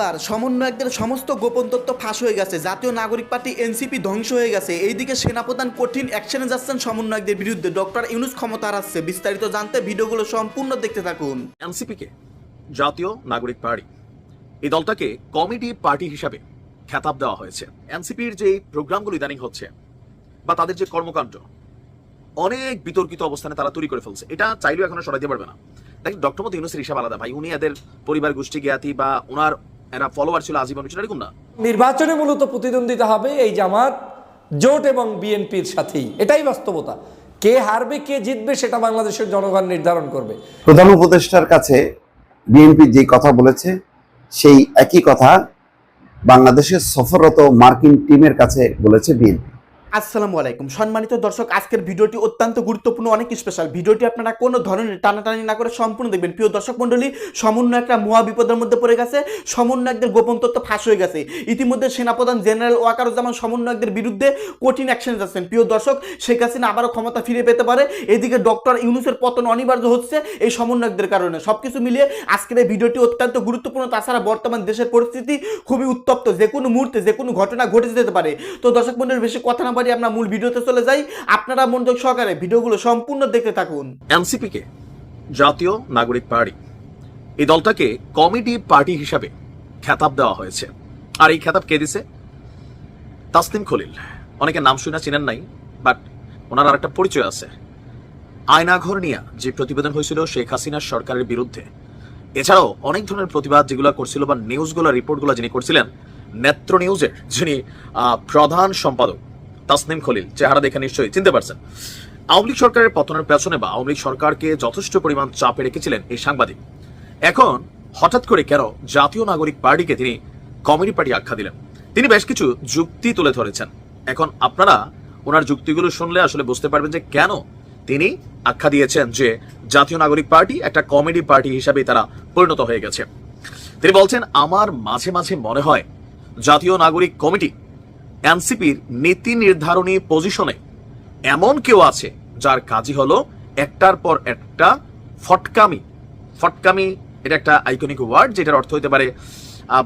এবার সমন্বয়কদের সমস্ত গোপন তথ্য ফাঁস হয়ে গেছে। জাতীয় নাগরিক পার্টি এনসিপি ধ্বংস হয়ে গেছে। এইদিকে সেনাপ্রধান কঠিন অ্যাকশনে যাচ্ছেন সমন্বয়কদের বিরুদ্ধে। ডক্টর ইউনুস ক্ষমতা হারাচ্ছে। বিস্তারিত জানতে ভিডিওগুলো সম্পূর্ণ দেখতে থাকুন। এনসিপিকে জাতীয় নাগরিক পার্টি। এই দলটাকে কমিটি পার্টি হিসাবে খেতাব দেওয়া হয়েছে। এনসিপির যে প্রোগ্রামগুলো ইদানিং হচ্ছে বা তাদের যে কর্মকাণ্ড, অনেক বিতর্কিত অবস্থানে তারা তৈরি করে ফেলছে। এটা চাইলেও এখনও সরাইতে পারবে না। দেখেন, ডক্টর মতো ইউনুসের হিসাব আলাদা। ভাই, উনি এদের পরিবার গোষ্ঠী জ্ঞাতি বা ওনার এরা ফলোয়ার ছিল আজীবন সেটা এরকম না? নির্বাচনে মূলত প্রতিদ্বন্দ্বিতা হবে এই জামাত জোট এবং বিএনপির সাথেই। এটাই বাস্তবতা। কে হারবে কে জিতবে সেটা বাংলাদেশের জনগণ নির্ধারণ করবে। প্রধান উপদেষ্টার কাছে বিএনপি যে কথা বলেছে সেই একই কথা বাংলাদেশের সফররত মার্কিন টিমের কাছে বলেছে বিএনপি। আসসালামু আলাইকুম। সম্মানিত দর্শক, আজকের ভিডিওটি অত্যন্ত গুরুত্বপূর্ণ, অনেক স্পেশাল ভিডিওটি আপনারা কোনো ধরনের টানাটানি না করে সম্পূর্ণ দেখবেন। প্রিয় দর্শক মণ্ডলী, সমন্বয় একটা মহা বিপদের মধ্যে পড়ে গেছে। সমন্বয়কদের গোপন তথ্য ফাঁস হয়ে গেছে। ইতিমধ্যে সেনাপ্রধান জেনারেল ওয়াকারুজ্জামান সমন্বয়কদের বিরুদ্ধে কঠিন অ্যাকশন যাচ্ছেন। প্রিয় দর্শক, শেখ হাসিনা আবারও ক্ষমতা ফিরে পেতে পারে। এদিকে ডক্টর ইউনুসের পতন অনিবার্য হচ্ছে এই সমন্বয়কদের কারণে। সবকিছু মিলিয়ে আজকের এই ভিডিওটি অত্যন্ত গুরুত্বপূর্ণ। তাছাড়া বর্তমান দেশের পরিস্থিতি খুবই উত্তপ্ত। যে কোনো মুহূর্তে, যে কোনো ঘটনা ঘটে যেতে পারে। তো দর্শক মন্ডলীর বেশি কথা না বাড়ি আমরা মূল ভিডিওতে চলে যাই। আপনারা মনোযোগ সহকারে ভিডিওগুলো সম্পূর্ণ দেখতে থাকুন। এনসিপিকে জাতীয় নাগরিক পার্টি। এই দলটাকে কমিটি পার্টি হিসাবে খেতাব দেওয়া হয়েছে। আর এই খেতাব কে দিছে? তাসলিম খলিল। অনেকে নাম শুনে চিনেন নাই, বাট ওনার আর একটা পরিচয় আছে। আয়নাঘর নিয়ে যে প্রতিবেদন হয়েছিল, শেখ হাসিনার সরকারের বিরুদ্ধে। এছাড়াও অনেক ধরনের প্রতিবাদ যেগুলো করছিল বা নিউজগুলো রিপোর্টগুলো যিনি করছিলেন নেত্র নিউজের যিনি প্রধান সম্পাদক তাসনিম খলিল, চেহারা দেখে নিশ্চয়ই চিনতে পারছেন। আওয়ামী লীগ সরকারের পতনের পেছনে বা আওয়ামী লীগ সরকারকে যথেষ্ট পরিমাণ চাপে রেখেছিলেন এই সাংবাদিক। এখন হঠাৎ করে কেন জাতীয় নাগরিক পার্টিকে তিনি কমিটি পার্টি আখ্যা দিলেন? তিনি বেশ কিছু যুক্তি তুলে ধরেছেন। এখন আপনারা ওনার যুক্তিগুলো শুনলে আসলে বুঝতে পারবেন যে কেন তিনি আখ্যা দিয়েছেন যে জাতীয় নাগরিক পার্টি একটা কমেডি পার্টি হিসাবে তারা পরিণত হয়ে গেছে। তিনি বলছেন, আমার মাঝে মাঝে মনে হয় জাতীয় নাগরিক কমিটি এনসিপির নীতি নির্ধারণী পজিশনে এমন কেউ আছে যার কাজই হলো একটার পর একটা ফটকামি। ফটকামি, এটা একটা আইকনিক ওয়ার্ড যেটার অর্থ হতে পারে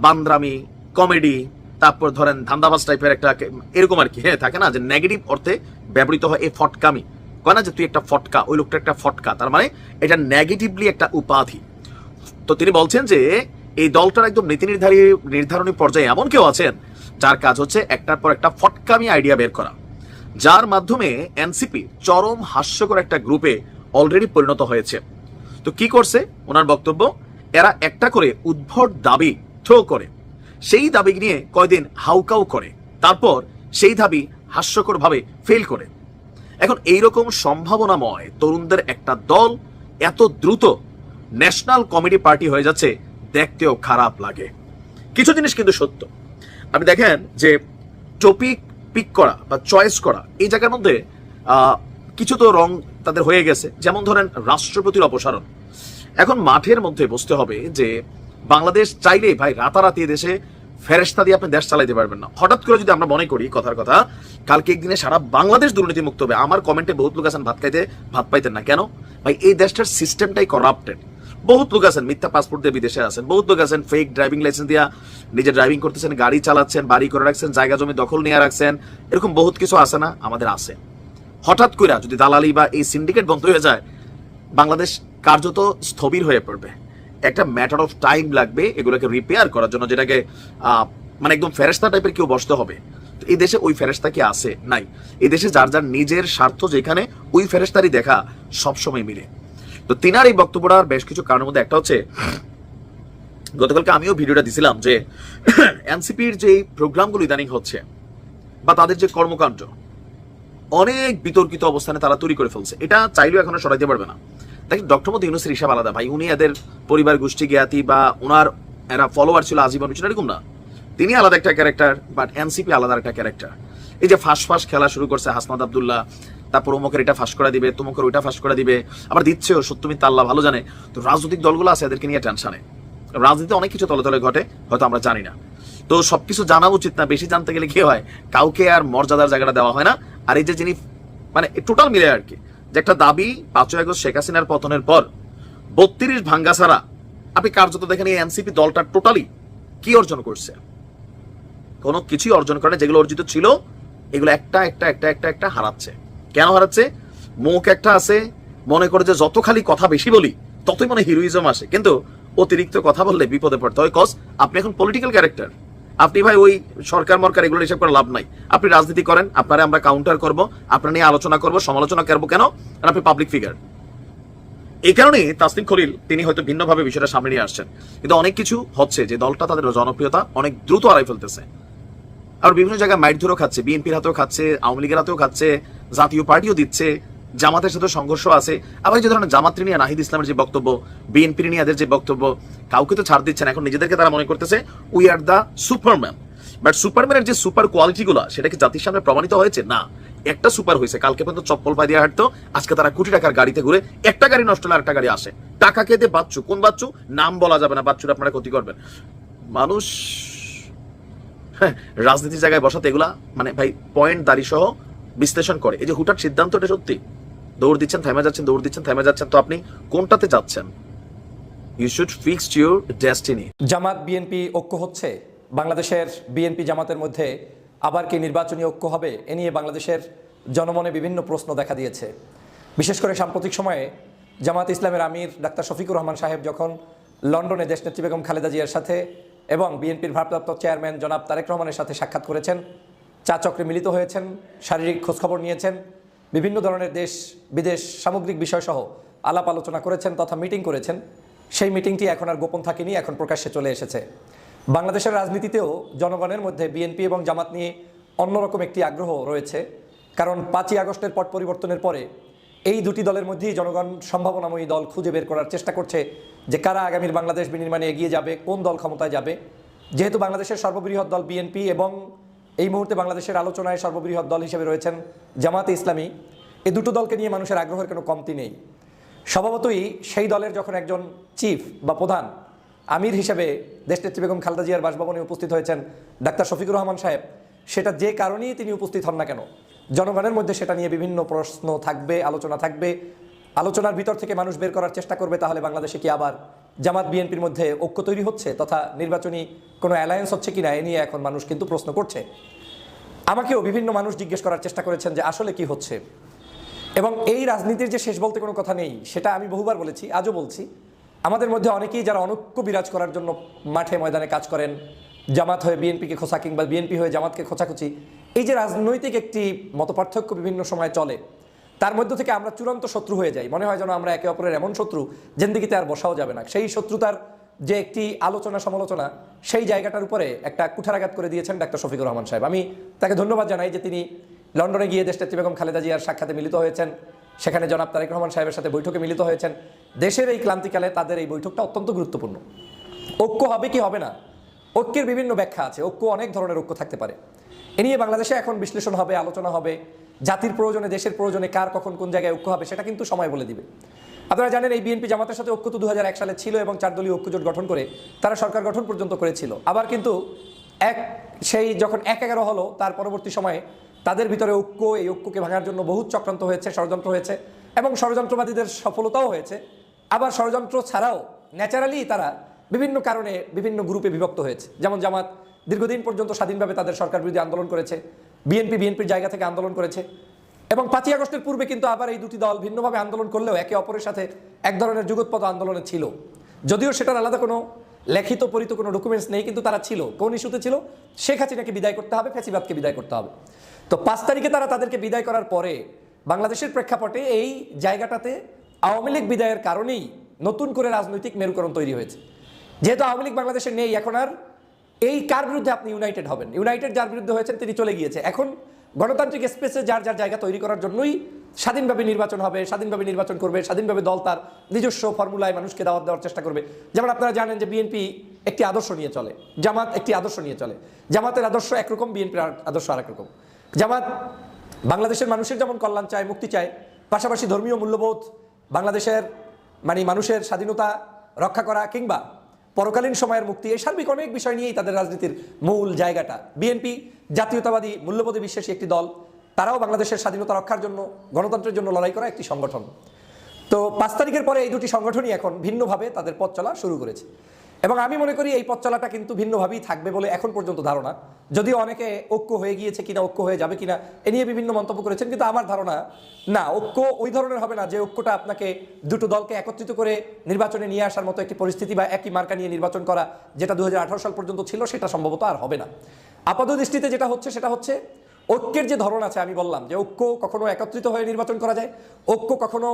বান্দ্রামি, কমেডি, তারপর ধরেন ধান্দাবাজ টাইপের একটা এরকম আর কি হ্যাঁ থাকে না? যে নেগেটিভ অর্থে ব্যবহৃত হয় এই ফটকামি। কয় না যে তুই একটা ফটকা, ওই লোকটা একটা ফটকা, তার মানে এটা নেগেটিভলি একটা উপাধি। তো তিনি বলছেন যে এই দলটার একদম নীতি নির্ধারী, নির্ধারণী পর্যায়ে এমন কেউ আছেন যার কাজ হচ্ছে একটার পর একটা ফটকামি আইডিয়া বের করা। যার মাধ্যমে এনসিপি চরম হাস্যকর একটা গ্রুপে অলরেডি পরিণত হয়েছে। তো কি করছে? ওনার বক্তব্য, এরা একটা করে উদ্ভট দাবি থ্রো করে। সেই দাবি নিয়ে কয়দিন হাউকাউ করে। তারপর সেই দাবি হাস্যকর ভাবে ফেল করে। এখন এইরকম সম্ভাবনাময় তরুণদের একটা দল এত দ্রুত ন্যাশনাল কমিটি পার্টি হয়ে যাচ্ছে, দেখতেও খারাপ লাগে। কিছু জিনিস কিন্তু সত্য। আপনি দেখেন যে টপিক পিক করা বা চয়েস করা এই জায়গার মধ্যে কিছু তো রং তাদের হয়ে গেছে। যেমন ধরেন রাষ্ট্রপতির অপসারণ। এখন মাঠের মধ্যে বসতে হবে যে বাংলাদেশ চাইলে ভাই রাতারাতি দেশে ফেরেস্তা দিয়ে আপনি দেশ চালাইতে পারবেন না। হঠাৎ করে যদি আমরা মনে করি কথার কথা, কালকে একদিনে সারা বাংলাদেশ দুর্নীতি মুক্ত হবে। আমার কমেন্টে বহুত লোক আছেন, ভাত খাইতে, ভাত পাইতেন না। কেন? ভাই এই দেশটার সিস্টেমটাই করাপ্টেড বহুত লোক আছেন, মিথ্যা পাসপোর্ট দিয়ে বিদেশে আছেন, বহুত লোক আছেন ফেক ড্রাইভিং লাইসেন্স দিয়া নিজে ড্রাইভিং করতেছেন, গাড়ি চালাচ্ছেন, বাড়ি করে রাখছেন, জায়গা জমি দখল নিয়ে রাখছেন, এরকম বহুত কিছু আছে না, আমাদের আছে। হঠাৎ করে যদি দালালি বা এই সিন্ডিকেট বন্ধ হয়ে যায়, বাংলাদেশ কার্যত স্থবির হয়ে পড়বে। একটা ম্যাটার অফ টাইম লাগবে এগুলোকে রিপেয়ার করার জন্য, যেটাকে মানে একদম ফেরেস্তা টাইপের কেউ বসতে হবে। এই দেশে ওই ফেরেস্তা কি আছে? নাই। এই দেশে যার যার নিজের স্বার্থ যেখানে, ওই ফেরেস্তারই দেখা সবসময় মিলে। তো তিনার এই বক্তব্যটার বেশ কিছু কারণের মধ্যে একটা হচ্ছে, গতকালকে আমিও ভিডিওটা দিছিলাম যে, এনসিপির যে প্রোগ্রামগুলো ইদানিং হচ্ছে, বা তাদের যে কর্মকাণ্ড, অনেক বিতর্কিত অবস্থানে তারা তৈরি করে ফেলছে। এটা চাইলেও এখনও সরাইতে পারবে না। দেখেন, ডক্টর মতো ইউনুসের হিসাব আলাদা। ভাই, উনি এদের পরিবার গোষ্ঠী জ্ঞাতি বা ওনার এরা ফলোয়ার ছিল আজীবন সেটা এরকম না। তিনি আলাদা একটা ক্যারেক্টার বাট এনসিপি আলাদা একটা ক্যারেক্টার এই যে ফাঁস ফাঁস খেলা শুরু করছে হাসনাত আবদুল্লাহ তারপর অমুকের এটা ফাঁস করে দিবে তুমুকের ওইটা ফাঁস করে দিবে, আবার দিচ্ছেও সত্যমিত আল্লাহ ভালো জানে। তো রাজনৈতিক দলগুলো আছে, এদেরকে নিয়ে টেনশনে রাজনীতিতে অনেক কিছু তলে তলে ঘটে, হয়তো আমরা জানি না। তো সবকিছু জানা উচিত না, বেশি জানতে গেলে কি হয়? কাউকে আর মর্যাদার জায়গাটা দেওয়া হয় না। আর এই যে যিনি মানে টোটাল মিলে আর কি। যে একটা দাবি পাঁচই আগস্ট শেখ হাসিনার পতনের পর, বত্রিশ ভাঙ্গা ছাড়া, আপনি কার্যত দেখেন এই এনসিপি দলটা টোটালি কি অর্জন করছে? কোনো কিছুই অর্জন করে যেগুলো অর্জিত ছিল, এগুলো একটা একটা একটা একটা একটা হারাচ্ছে। কেন হারাচ্ছে? মুখ একটা আছে, মনে করে যে যত খালি কথা বেশি বলি, ততই মানে হিরোইজম আসে। কিন্তু অতিরিক্ত কথা বললে বিপদে পড়তে হয়। কজ আপনি এখন পলিটিক্যাল ক্যারেক্টার আপনি ভাই ওই সরকার মরকার এগুলো হিসাব করে লাভ নাই। আপনি রাজনীতি করেন, আপনারা আমরা কাউন্টার করব, আপনার নিয়ে আলোচনা করব, সমালোচনা করব কেন? কারণ আপনি পাবলিক ফিগার এই কারণে তাসলিম খলিল, তিনি হয়তো ভিন্নভাবে বিষয়টা সামনে নিয়ে আসছেন। কিন্তু অনেক কিছু হচ্ছে যে দলটা তাদের জনপ্রিয়তা অনেক দ্রুত হারাই ফেলতেছে। আর বিভিন্ন জায়গায় মাইট ধরেও খাচ্ছে, বিএনপির হাতেও খাচ্ছে, আওয়ামী লীগের হাতেও খাচ্ছে জাতীয় পার্টিও দিচ্ছে জামাতের সাথে সংঘর্ষ আছে। আবার যে ধরনের জামাত নিয়ে নাহিদ ইসলামের যে বক্তব্য বিএনপির নিয়ে যে বক্তব্য কাউকে তো ছাড় দিচ্ছেন এখন নিজেদেরকে তারা মনে করতেছে we are the superman but সুপারম্যানের যে সুপার কোয়ালিটিগুলো সেটা কি জাতির সামনে প্রমাণিত হয়েছে? না। একটা সুপার হয়েছে কালকে পর্যন্ত চপ্পল পাই দিয়ে হাঁটতো আজকে তারা কোটি টাকার গাড়িতে ঘুরে একটা গাড়ি নষ্ট হলে আরেকটা গাড়ি আসে। টাকা খেতে বাচ্চু। কোন বাচ্চু? নাম বলা যাবে না বাচ্চুর আপনারা ক্ষতি করবেন। মানুষ হ্যাঁ, রাজনীতির জায়গায় বসাতে এগুলা মানে ভাই পয়েন্ট দাড়ি সহ বিশ্লেষণ করে। এই যে হুটার সিদ্ধান্তটা সত্যি। দৌড় দিচ্ছেন থেমে যাচ্ছেন, দৌড় দিচ্ছেন থেমে যাচ্ছেন। তো আপনি কোনটাতে যাচ্ছেন? You should fix your destiny Jamaat BNP ঐক্য হচ্ছে? বাংলাদেশের বিএনপি জামাতের মধ্যে আবার কি নির্বাচনী ঐক্য হবে? এ নিয়ে বাংলাদেশের জনমনে বিভিন্ন প্রশ্ন দেখা দিয়েছে। বিশেষ করে সাম্প্রতিক সময়ে জামাত ইসলামের আমির ডাক্তার শফিকুর রহমান সাহেব যখন লন্ডনে দেশনেত্রী বেগম খালেদা জিয়ার সাথে এবং বিএনপির ভারপ্রাপ্ত চেয়ারম্যান জনাব তারেক রহমানের সাথে সাক্ষাৎ করেছেন চা চক্রে মিলিত হয়েছেন, শারীরিক খোঁজখবর নিয়েছেন, বিভিন্ন ধরনের দেশ, বিদেশ সামগ্রিক বিষয়সহ আলাপ আলোচনা করেছেন তথা মিটিং করেছেন। সেই মিটিংটি এখন আর গোপন থাকেনি, এখন প্রকাশ্যে চলে এসেছে। বাংলাদেশের রাজনীতিতেও জনগণের মধ্যে বিএনপি এবং জামাত নিয়ে অন্যরকম একটি আগ্রহ রয়েছে। কারণ পাঁচই আগস্টের পট পরিবর্তনের পরে এই দুটি দলের মধ্যেই জনগণ সম্ভাবনাময়ী দল খুঁজে বের করার চেষ্টা করছে যে কারা আগামীর বাংলাদেশ বিনির্মাণে এগিয়ে যাবে, কোন দল ক্ষমতায় যাবে। যেহেতু বাংলাদেশের সর্ববৃহৎ দল বিএনপি এবং এই মুহূর্তে বাংলাদেশের আলোচনায় সর্ববৃহৎ দল হিসেবে রয়েছেন জামাতে ইসলামী। এই দুটো দলকে নিয়ে মানুষের আগ্রহের কোনো কমতি নেই। স্বভাবতই সেই দলের যখন একজন চিফ বা প্রধান, আমির হিসেবে দেশনেত্রী বেগম খালেদা জিয়ার বাসভবনে উপস্থিত হয়েছেন ডাক্তার শফিকুর রহমান সাহেব, সেটা যে কারণেই তিনি উপস্থিত হন না কেন? জনগণের মধ্যে সেটা নিয়ে বিভিন্ন প্রশ্ন থাকবে, আলোচনা থাকবে। আলোচনার ভিতর থেকে মানুষ বের করার চেষ্টা করবে, তাহলে বাংলাদেশে কি আবার জামাত বিএনপির মধ্যে ঐক্য তৈরি হচ্ছে তথা নির্বাচনী কোনো অ্যালায়েন্স হচ্ছে কিনা এ নিয়ে এখন মানুষ কিন্তু প্রশ্ন করছে। আমাকেও বিভিন্ন মানুষ জিজ্ঞেস করার চেষ্টা করেছেন যে আসলে কি হচ্ছে। এবং এই রাজনীতির যে শেষ বলতে কোনো কথা নেই, সেটা আমি বহুবার বলেছি, আজও বলছি। আমাদের মধ্যে অনেকেই যারা অনৈক্য বিরাজ করার জন্য মাঠে ময়দানে কাজ করেন, জামাত হয়ে বিএনপিকে খোঁচা কিংবা বিএনপি হয়ে জামাতকে খোঁচাখুচি, এই যে রাজনৈতিক একটি মতপার্থক্য বিভিন্ন সময় চলে। তার মধ্য থেকে আমরা চূড়ান্ত শত্রু হয়ে যাই। মনে হয় যেন আমরা একে অপরের এমন শত্রু জেন্দিগিতে আর বসাও যাবে না। সেই শত্রুতার যে একটি আলোচনা সমালোচনা, সেই জায়গাটার উপরে একটা কুঠারাঘাত করে দিয়েছেন ডাক্তার শফিকুর রহমান সাহেব। আমি তাকে ধন্যবাদ জানাই যে তিনি লন্ডনে গিয়ে দেশনেত্রী বেগম খালেদা জিয়ার সাক্ষাতে মিলিত হয়েছেন। সেখানে জনাব তারেক রহমান সাহেবের সাথে বৈঠকে মিলিত হয়েছেন। দেশের এই ক্লান্তিকালে তাদের এই বৈঠকটা অত্যন্ত গুরুত্বপূর্ণ। ঐক্য হবে কি হবে না? ঐক্যের বিভিন্ন ব্যাখ্যা আছে। ঐক্য অনেক ধরনের ঐক্য থাকতে পারে। এ নিয়ে বাংলাদেশে এখন বিশ্লেষণ হবে, আলোচনা হবে। জাতির প্রয়োজনে, দেশের প্রয়োজনে কার কখন কোন জায়গায় ঐক্য হবে সেটা কিন্তু সময় বলে দিবে। আপনারা জানেন এই বিএনপি জামাতের সাথে ঐক্য তো দু হাজার এক সালে ছিল এবং চার দলীয় ঐক্যজোট গঠন করে তারা সরকার গঠন পর্যন্ত করেছিল। আবার কিন্তু এক, সেই যখন এক এগারো হলো, তার পরবর্তী সময়ে তাদের ভিতরে ঐক্য, এই ঐক্যকে ভাঙার জন্য বহু চক্রান্ত হয়েছে, ষড়যন্ত্র হয়েছে এবং ষড়যন্ত্রবাদীদের সফলতাও হয়েছে। আবার ষড়যন্ত্র ছাড়াও ন্যাচারালি তারা বিভিন্ন কারণে বিভিন্ন গ্রুপে বিভক্ত হয়েছে। যেমন জামাত দীর্ঘদিন পর্যন্ত স্বাধীনভাবে তাদের সরকার বিরোধী আন্দোলন করেছে। বিএনপি বিএনপির জায়গা থেকে আন্দোলন করেছে। এবং পাঁচই আগস্টের পূর্বে কিন্তু আবার এই দুটি দল ভিন্নভাবে আন্দোলন করলেও একে অপরের সাথে এক ধরনের যুগোৎপদ আন্দোলনে ছিল। যদিও সেটার আলাদা কোনো লেখিত পরিত কোনো ডকুমেন্টস নেই, কিন্তু তারা ছিল। কোন ইস্যুতে ছিল? শেখ হাসিনাকে বিদায় করতে হবে ফ্যাসিবাদকে বিদায় করতে হবে। তো পাঁচ তারিখে তারা তাদেরকে বিদায় করার পরে বাংলাদেশের প্রেক্ষাপটে এই জায়গাটাতে আওয়ামী লীগ বিদায়ের কারণেই নতুন করে রাজনৈতিক মেরুকরণ তৈরি হয়েছে। যেহেতু আওয়ামী লীগ বাংলাদেশে নেই, এখন আর এই কার বিরুদ্ধে আপনি ইউনাইটেড হবেন? ইউনাইটেড যার বিরুদ্ধে হয়েছেন, তিনি চলে গিয়েছে। এখন গণতান্ত্রিক স্পেসে যার যার জায়গা তৈরি করার জন্যই স্বাধীনভাবে নির্বাচন হবে, স্বাধীনভাবে নির্বাচন করবে, স্বাধীনভাবে দল তার নিজস্ব ফর্মুলায় মানুষকে দাওয়াত দেওয়ার চেষ্টা করবে। যেমন আপনারা জানেন যে বিএনপি একটি আদর্শ নিয়ে চলে, জামাত একটি আদর্শ নিয়ে চলে। জামাতের আদর্শ একরকম বিএনপির আদর্শ আরেক রকম জামাত বাংলাদেশের মানুষের যেমন কল্যাণ চায়, মুক্তি চায়, পাশাপাশি ধর্মীয় মূল্যবোধ, বাংলাদেশের মানে মানুষের স্বাধীনতা রক্ষা করা কিংবা পরকালীন সময়ের মুক্তি। এই সার্বিক অনেক বিষয় নিয়েই তাদের রাজনীতির মূল জায়গাটা। বিএনপি জাতীয়তাবাদী মূল্যবোধে বিশ্বাসী একটি দল। তারাও বাংলাদেশের স্বাধীনতা রক্ষার জন্য, গণতন্ত্রের জন্য লড়াই করা একটি সংগঠন। তো পাঁচ তারিখের পরে এই দুটি সংগঠনই এখন ভিন্নভাবে তাদের পথ চলা শুরু করেছে। এবং আমি মনে করি এই পথ চলাটা কিন্তু ভিন্নভাবেই থাকবে বলে এখন পর্যন্ত ধারণা। যদিও অনেকে ঐক্য হয়ে গিয়েছে কিনা, ঐক্য হয়ে যাবে কিনা, এ নিয়ে বিভিন্ন মন্তব্য করেছেন, কিন্তু আমার ধারণা, না, ঐক্য ওই ধরনের হবে না যে ঐক্যটা আপনাকে দুটো দলকে একত্রিত করে নির্বাচনে নিয়ে আসার মতো একটি পরিস্থিতি বা একই মার্কা নিয়ে নির্বাচন করা, যেটা দু হাজার আঠারো সাল পর্যন্ত ছিল, সেটা সম্ভবত আর হবে না। আপাত দৃষ্টিতে যেটা হচ্ছে, সেটা হচ্ছে ঐক্যের যে ধরন আছে, আমি বললাম যে ঐক্য কখনো একত্রিত হয়ে নির্বাচন করা যায়, ঐক্য কখনো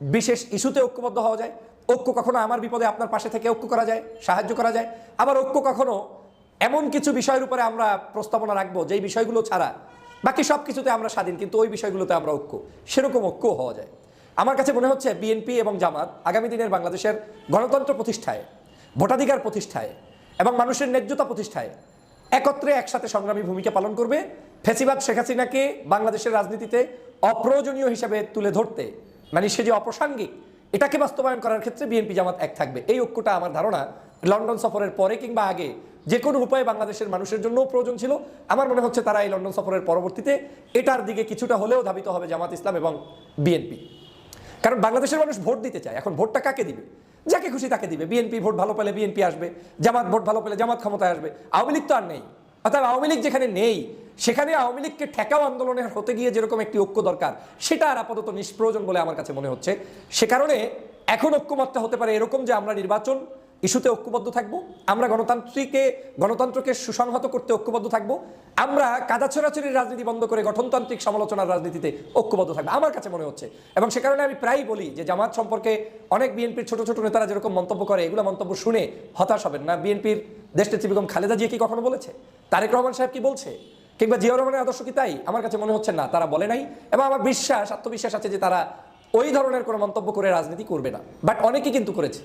বিশেষ ইস্যুতে ঐক্যবদ্ধ হওয়া যায়। ঐক্য কখনো আমার বিপদে আপনার পাশে থেকে ঐক্য করা যায়, সাহায্য করা যায়। আবার ঐক্য কখনো এমন কিছু বিষয়ের উপরে আমরা প্রস্তাবনা রাখব, যেই বিষয়গুলো ছাড়া বাকি সব কিছুতে আমরা স্বাধীন, কিন্তু ওই বিষয়গুলোতে আমরা ঐক্য। সেরকম ঐক্য হওয়া যায়। আমার কাছে মনে হচ্ছে বিএনপি এবং জামাত আগামী দিনের বাংলাদেশের গণতন্ত্র প্রতিষ্ঠায়, ভোটাধিকার প্রতিষ্ঠায় এবং মানুষের ন্যায্যতা প্রতিষ্ঠায় একত্রে একসাথে সংগ্রামী ভূমিকা পালন করবে। ফেসিবাদ শেখ হাসিনাকে বাংলাদেশের রাজনীতিতে অপ্রয়োজনীয় হিসাবে তুলে ধরতে মানে সে যে অপ্রাসঙ্গিক, এটাকে বাস্তবায়ন করার ক্ষেত্রে বিএনপি জামাত এক থাকবে। এই ঐক্যটা আমার ধারণা লন্ডন সফরের পরে কিংবা আগে যে কোনো উপায়ে বাংলাদেশের মানুষের জন্যও প্রয়োজন ছিল। আমার মনে হচ্ছে তারা এই লন্ডন সফরের পরবর্তীতে এটার দিকে কিছুটা হলেও ধাবিত হবে জামাত ইসলাম এবং বিএনপি। কারণ বাংলাদেশের মানুষ ভোট দিতে চায়। এখন ভোটটা কাকে দিবে? যাকে খুশি তাকে দিবে। বিএনপি ভোট ভালো পেলে বিএনপি আসবে, জামাত ভোট ভালো পেলে জামাত ক্ষমতায় আসবে। আওয়ামী লীগ তো আর নেই। অর্থাৎ আওয়ামী লীগ যেখানে নেই, সেখানে আওয়ামী লীগকে ঠেকাও আন্দোলনের হতে গিয়ে যেরকম একটি ঐক্য দরকার, সেটা আর আপাতত নিষ্প্রয়োজন বলে আমার কাছে মনে হচ্ছে। সে কারণে এখন ঐক্যমাত্রা হতে পারে এরকম যে আমরা নির্বাচন ইস্যুতে ঐক্যবদ্ধ থাকব, আমরা গণতান্ত্রিকে, গণতন্ত্রকে সুসংহত করতে ঐক্যবদ্ধ থাকব, আমরা কাদা ছোড়াছড়ির রাজনীতি বন্ধ করে গঠনতান্ত্রিক সমালোচনার রাজনীতিতে ঐক্যবদ্ধ থাকবে, আমার কাছে মনে হচ্ছে। এবং সে কারণে আমি প্রায়ই বলি যে জামাত সম্পর্কে অনেক বিএনপির ছোট ছোট নেতারা যেরকম মন্তব্য করে, এগুলো মন্তব্য শুনে হতাশ হবেন না। বিএনপির দেশনেত্রী বেগম খালেদা জিয়া কি কখনো বলেছে? তারেক রহমান সাহেব কি বলছে? কিংবা জিয়া রহমানের আদর্শ কি তাই? আমার কাছে মনে হচ্ছে না, তারা বলে নাই। এবং আমার বিশ্বাস, আত্মবিশ্বাস আছে যে তারা ওই ধরনের কোনো মন্তব্য করে রাজনীতি করবে না। বাট অনেকেই কিন্তু করেছে।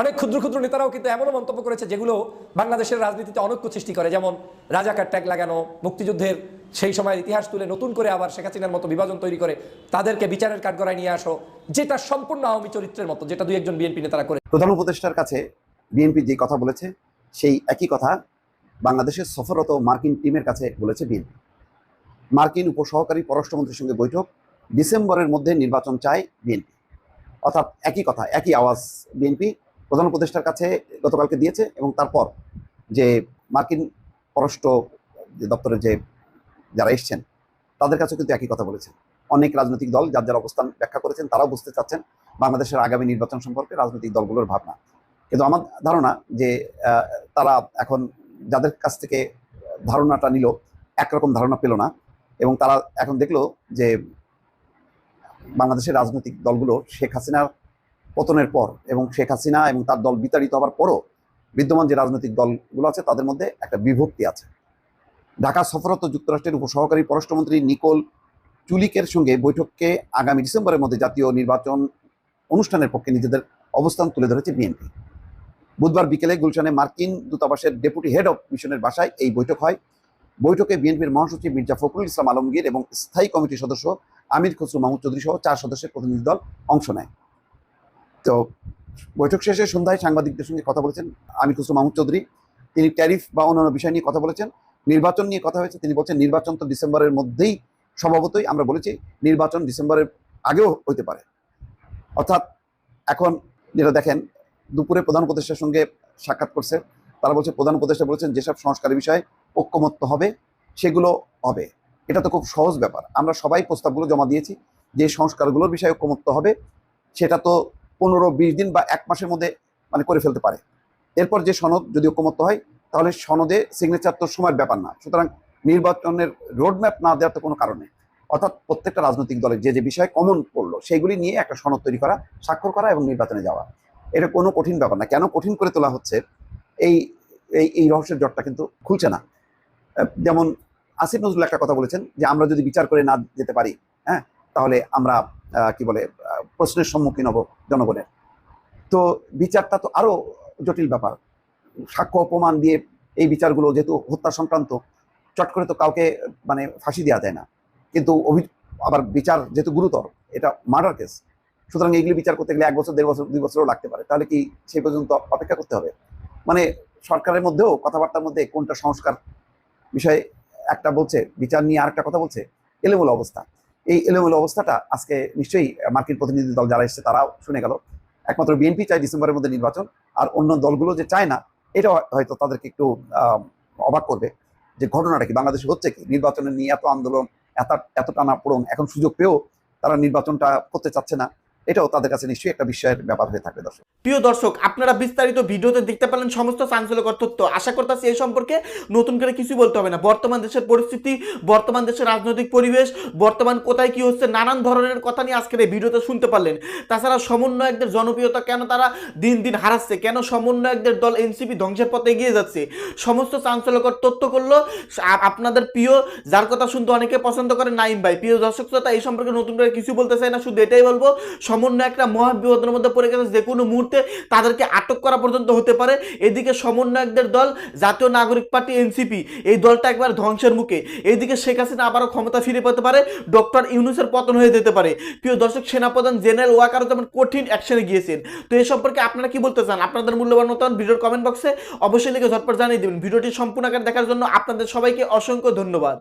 অনেক ক্ষুদ্র ক্ষুদ্র নেতারাও কিন্তু এমনও মন্তব্য করেছে যেগুলো বাংলাদেশের রাজনীতিতে অনৈক্য সৃষ্টি করে। যেমন রাজাকার ট্যাগ লাগানো, মুক্তিযুদ্ধের সেই সময়ের ইতিহাস তুলে নতুন করে আবার শেখ হাসিনার মতো বিভাজন তৈরি করে তাদেরকে বিচারের কাঠগড়ায় নিয়ে আসো, যেটা সম্পূর্ণ আওয়ামী চরিত্রের মতো, যেটা দুই একজন বিএনপি নেতারা করে প্রধান উপদেষ্টার কাছে বিএনপি যে কথা বলেছে, সেই একই কথা বাংলাদেশের সফররত মার্কিন টিমের কাছে বলেছে বিএনপি। মার্কিন উপসহকারী পররাষ্ট্রমন্ত্রীর সঙ্গে বৈঠক ডিসেম্বরের মধ্যে নির্বাচন চায় বিএনপি। অর্থাৎ একই কথা, একই আওয়াজ বিএনপি প্রধান উপদেষ্টার কাছে গতকালকে দিয়েছে এবং তারপর যে মার্কিন পররাষ্ট্র দপ্তরের যে যারা এসছেন, তাদের কাছেও কিন্তু একই কথা বলেছেন। অনেক রাজনৈতিক দল যার যার অবস্থান ব্যাখ্যা করেছেন, তারাও বুঝতে চাচ্ছেন বাংলাদেশের আগামী নির্বাচন সম্পর্কে রাজনৈতিক দলগুলোর ভাবনা। কিন্তু আমার ধারণা যে তারা এখন যাদের কাছ থেকে ধারণাটা নিল, একরকম ধারণা পেল না। এবং তারা এখন দেখল যে বাংলাদেশের রাজনৈতিক দলগুলো শেখ হাসিনার পতনের পর এবং শেখ হাসিনা এবং তার দল বিতাড়িত হওয়ার পরও বিদ্যমান যে রাজনৈতিক দলগুলো আছে, তাদের মধ্যে একটা বিভক্তি আছে। ঢাকা সফররত যুক্তরাষ্ট্রের উপসহকারী পররাষ্ট্রমন্ত্রী নিকোল চুলিকের সঙ্গে বৈঠককে আগামী ডিসেম্বরের মধ্যে জাতীয় নির্বাচন অনুষ্ঠানের পক্ষে নিজেদের অবস্থান তুলে ধরেছে বিএনপি। বুধবার বিকেলে গুলশানে মার্কিন দূতাবাসের ডেপুটি হেড অফ মিশনের বাসায় এই বৈঠক হয়। বৈঠকে বিএনপির মহাসচিব মির্জা ফখরুল ইসলাম আলমগীর এবং স্থায়ী কমিটির সদস্য আমির খসরু মাহমুদ চৌধুরী সহ চার সদস্যের প্রতিনিধি দল অংশ নেয়। তো বৈঠক শেষে সন্ধ্যায় সাংবাদিকদের সঙ্গে কথা বলেছেন আমির খসরু মাহমুদ চৌধুরী। তিনি ট্যারিফ বা অন্যান্য বিষয় নিয়ে কথা বলেছেন। নির্বাচন নিয়ে কথা হয়েছে। তিনি বলছেন, নির্বাচন তো ডিসেম্বরের মধ্যেই স্বভাবতই আমরা বলেছি, নির্বাচন ডিসেম্বরের আগেও হতে পারে। অর্থাৎ এখন যেটা দেখেন দুপুরে প্রধান উপদেষ্টার সঙ্গে সাক্ষাৎ করছে। তারা বলছে, প্রধান উপদেষ্টা বলেছেন, যেসব সংস্কারের বিষয়ে ঐক্যমত্য হবে, সেগুলো হবে। এটা তো খুব সহজ ব্যাপার। আমরা সবাই প্রস্তাবগুলো জমা দিয়েছি, যে সংস্কারগুলোর বিষয়ে ঐক্যমত্য হবে, সেটা তো পনেরো, বিশ দিন বা এক মাসের মধ্যে মানে করে ফেলতে পারে। এরপর যে সনদ যদি ঐক্যমত্য হয়, তাহলে সনদে সিগনেচার তো সময়ের ব্যাপার না। সুতরাং নির্বাচনের রোডম্যাপ না দেওয়ার তো কোনো কারণে। অর্থাৎ প্রত্যেকটা রাজনৈতিক দলের যে যে বিষয় কমন পড়ল, সেগুলি নিয়ে একটা সনদ তৈরি করা, স্বাক্ষর করা এবং নির্বাচনে যাওয়া। এটা কোনো কঠিন ব্যাপার না। কেন কঠিন করে তোলা হচ্ছে? এই এই এই রহস্যের জটটা কিন্তু খুলছে না। যেমন আসিফ নজরুল একটা কথা বলেছেন যে, আমরা যদি বিচার করে না যেতে পারি হ্যাঁ তাহলে আমরা কি বলে প্রশ্নের সম্মুখীন হব জনগণের। তো বিচারটা তো আরও জটিল ব্যাপার। সাক্ষ্য প্রমাণ দিয়ে এই বিচারগুলো যেহেতু হত্যা সংক্রান্ত, চট করে তো কাউকে মানে ফাঁসি দেওয়া যায় না। কিন্তু অভি আবার বিচার যেহেতু গুরুতর, এটা মার্ডার কেস। সুতরাং এইগুলি বিচার করতে গেলে এক বছর, দেড় বছর, দুই বছরও লাগতে পারে। তাহলে কি সেই পর্যন্ত অপেক্ষা করতে হবে? মানে সরকারের মধ্যেও কথাবার্তার মধ্যে কোনটা সংস্কার বিষয়ে একটা বলছে, বিচার নিয়ে আরেকটা কথা বলছে, এলোমেলো অবস্থা। এই এলোমেলো অবস্থাটা আজকে নিশ্চয়ই মার্কিন প্রতিনিধি দল যারা এসছে তারাও শুনে গেল। একমাত্র বিএনপি চায় ডিসেম্বরের মধ্যে নির্বাচন, আর অন্য দলগুলো যে চায় না এটা হয়তো তাদেরকে একটু অবাক করবে যে ঘটনাটা কি, বাংলাদেশে হচ্ছে কি? নির্বাচনে নিয়ে এত আন্দোলন, এত এত টানা পড়ন এখন সুযোগ পেয়েও তারা নির্বাচনটা করতে চাচ্ছে না। এটাও তাদের কাছে নিশ্চয়ই একটা বিস্ময়ের ব্যাপার হয়ে থাকবে, দর্শক। প্রিয় দর্শক, আপনারা বিস্তারিত ভিডিওতে দেখতে পেলেন সমস্ত চাঞ্চল্যকর তথ্য। আশা করতেছি এই সম্পর্কে নতুন করে কিছু বলতে হবে না। বর্তমান দেশের পরিস্থিতি, বর্তমান দেশের রাজনৈতিক পরিবেশ, বর্তমান কোথায় কি হচ্ছে, নানান ধরনের কথা নিয়ে আজকের এই ভিডিওতে শুনতে পারলেন। তাছাড়া সমন্বয়কদের জনপ্রিয়তা কেন তারা দিন দিন হারাচ্ছে? কেন সমন্বয়কদের দল এনসিপি ধ্বংসের পথে এগিয়ে যাচ্ছে? সমস্ত চাঞ্চল্যকর তথ্য করল আপনাদের প্রিয়, যার কথা শুনতে অনেকে পছন্দ করে নাইম ভাই। প্রিয় দর্শক, শ্রোতা, এই সম্পর্কে নতুন করে কিছু বলতে চাই না, শুধু এটাই বলব সমন্বয় একটা মহাবিপদের মধ্যে পড়ে গেছে, যে কোনো মুহূর্তে তাদেরকে আটক করা পর্যন্ত হতে পারে। এদিকে সমন্বয়কদের দল, জাতীয় নাগরিক পার্টি, এনসিপি, এই দলটা একবার ধ্বংসের মুখে। এদিকে শেখ হাসিনা আবারও ক্ষমতা ফিরে পেতে পারে, ডক্টর ইউনুসের পতন হয়ে যেতে পারে। প্রিয় দর্শক, সেনাপ্রধান জেনারেল ওয়াকারও যেমন কঠিন অ্যাকশনে গিয়েছেন। তো এ সম্পর্কে আপনারা কি বলতে চান? আপনাদের মূল্যবান মতামত ভিডিওর কমেন্ট বক্সে অবশ্যই লিখে ঝটপট জানিয়ে দেবেন। ভিডিওটি সম্পূর্ণ আকারে দেখার জন্য আপনাদের সবাইকে অসংখ্য ধন্যবাদ।